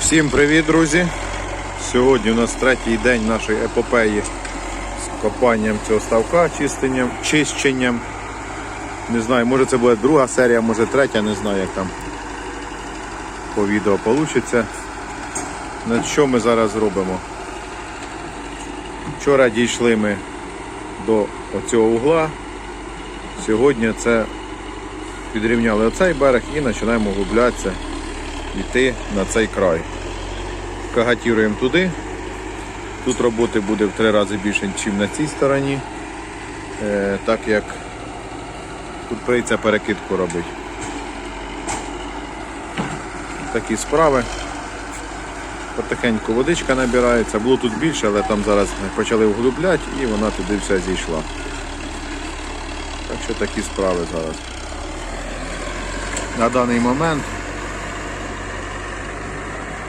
Всім привіт, друзі! Сьогодні у нас третій день нашої епопеї з копанням цього ставка, чистенням, чищенням. Не знаю, може це буде друга серія, може третя, не знаю, як там по відео вийде. На що ми зараз робимо? Вчора дійшли ми до оцього угла. Сьогодні це підрівняли оцей берег і починаємо углублятися йти на цей край. Кагатіруємо туди. Тут роботи буде в три рази більше, ніж на цій стороні, е, так як тут прийдеться перекидку робити. Такі справи. Потихеньку водичка набирається, було тут більше, але там зараз почали вглубляти і вона туди вся зійшла. Так що такі справи зараз. На даний момент